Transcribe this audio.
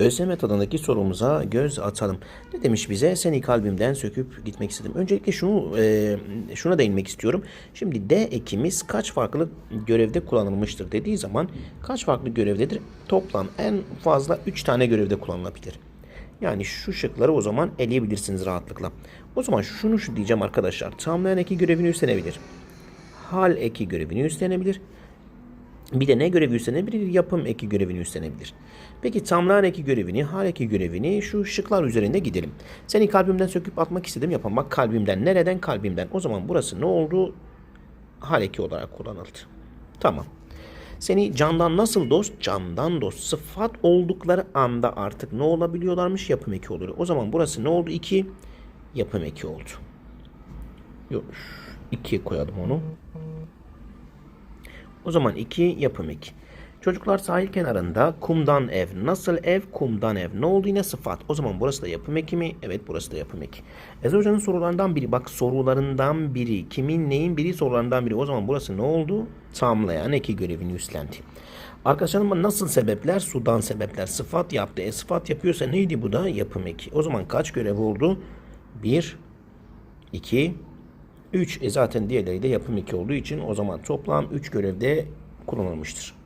ÖSYM tadındaki sorumuza göz atalım. Ne demiş bize? Seni kalbimden söküp gitmek istedim. Öncelikle şunu e, şuna değinmek istiyorum. Şimdi D ekimiz kaç farklı görevde kullanılmıştır dediği zaman kaç farklı görevdedir? Toplam en fazla 3 tane görevde kullanılabilir. Yani şu şıkları o zaman eleyebilirsiniz rahatlıkla. O zaman şunu şu diyeceğim arkadaşlar. Tamamlayan eki görevini üstlenebilir. Hal eki görevini üstlenebilir. Bir de ne görevi üstlenebilir? Yapım eki görevini üstlenebilir. Peki tamlayan eki görevini, hal eki görevini şu şıklar üzerinde gidelim. Seni kalbimden söküp atmak istedim yapam. Bak kalbimden. Nereden? Kalbimden. O zaman burası ne oldu? Hal eki olarak kullanıldı. Tamam. Seni candan nasıl dost? Candan dost. Sıfat oldukları anda artık ne olabiliyorlarmış? Yapım eki oluyor. O zaman burası ne oldu? 2. Yapım eki oldu. Yok. 2'ye koyalım onu. O zaman 2 yapım 2. Çocuklar sahil kenarında kumdan ev. Nasıl ev? Kumdan ev. Ne oldu yine sıfat. O zaman burası da yapım eki mi? Evet burası da yapım eki. Ezo Hoca'nın sorularından biri. Bak sorularından biri. Kimin neyin biri sorularından biri. O zaman burası ne oldu? Tamlayan eki görevini üstlendi. Arkadaşlarım nasıl sebepler? Sudan sebepler. Sıfat yaptı. E sıfat yapıyorsa neydi bu da? Yapım eki. O zaman kaç görev oldu? 1, 2, 3. E zaten diğerleri de yapım 2 olduğu için o zaman toplam 3 görevde kullanılmıştır.